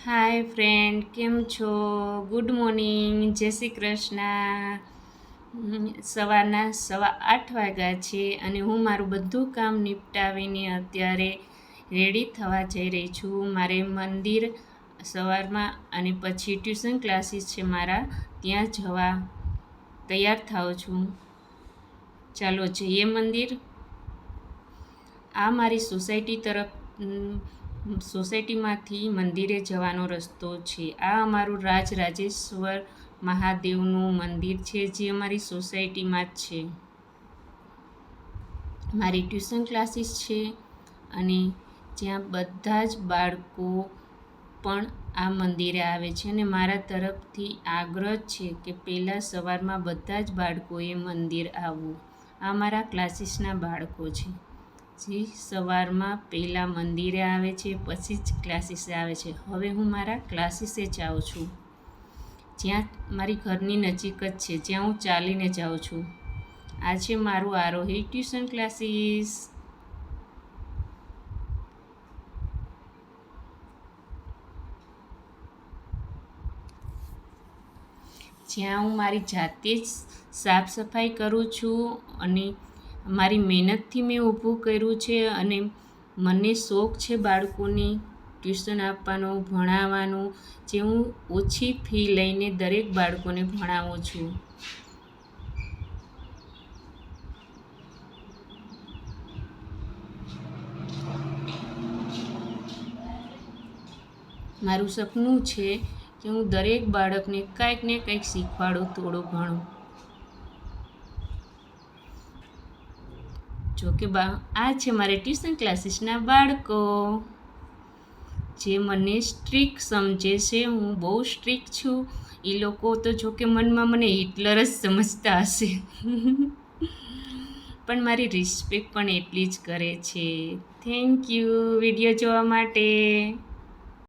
હાય friend, કેમ છો? Good morning, જય શ્રી કૃષ્ણ. સવારના સવા આઠ વાગ્યા છે અને હું મારું બધું કામ નિપટાવીને અત્યારે રેડી થવા જઈ રહી છું. મારે મંદિર સવારમાં અને પછી ટ્યુશન ક્લાસીસ છે મારા. ત્યાં જવા તૈયાર થાઉં છું. ચાલો જઈએ મંદિર. આ મારી સોસાયટી તરફ સોસાયટીમાંથી મંદિરે જવાનો રસ્તો છે. આ અમારું રાજ રાજેશ્વર મહાદેવનું મંદિર છે, જે અમારી સોસાયટીમાં જ છે. મારી ટ્યુશન ક્લાસીસ છે અને જ્યાં બધા જ બાળકો પણ આ મંદિરે આવે છે અને મારા તરફથી આગ્રહ છે કે પહેલાં સવારમાં બધા જ બાળકોએ મંદિર આવવું. આ મારા ક્લાસીસના બાળકો છે. જે સવારમાં પહેલાં મંદિરે આવે છે, પછી જ ક્લાસીસે આવે છે. હવે હું મારા ક્લાસીસે જાઉં છું. જ્યાં મારી ઘરની નજીક જ છે, જ્યાં હું ચાલીને જાઉં છું. આ છે મારું આરોહી ટ્યુશન ક્લાસીસ જ્યાં હું મારી જાતે જ સાફ સફાઈ કરું છું અને મારી મહેનતથી મેં ઊભું કર્યું છે અને મને શોખ છે બાળકોને ટ્યુશન આપવાનો, ભણાવવાનો, જે હું ઓછી ફી લઈને દરેક બાળકોને ભણાવું છું. મારું સપનું છે કે હું દરેક બાળકને કાંઈક ને કંઈક શીખવાડું, થોડું ઘણું. જો કે આ છે મારે ટ્યુશન ક્લાસીસના બાળકો. જે મને સ્ટ્રીક સમજે છે, હું બહુ સ્ટ્રીક છું. એ લોકો તો જો કે મનમાં મને હિટલર જ સમજતા હશે. પણ મારી રિસ્પેક્ટ પણ એટલી જ કરે છે. થેન્ક યુ વીડિયો જોવા માટે.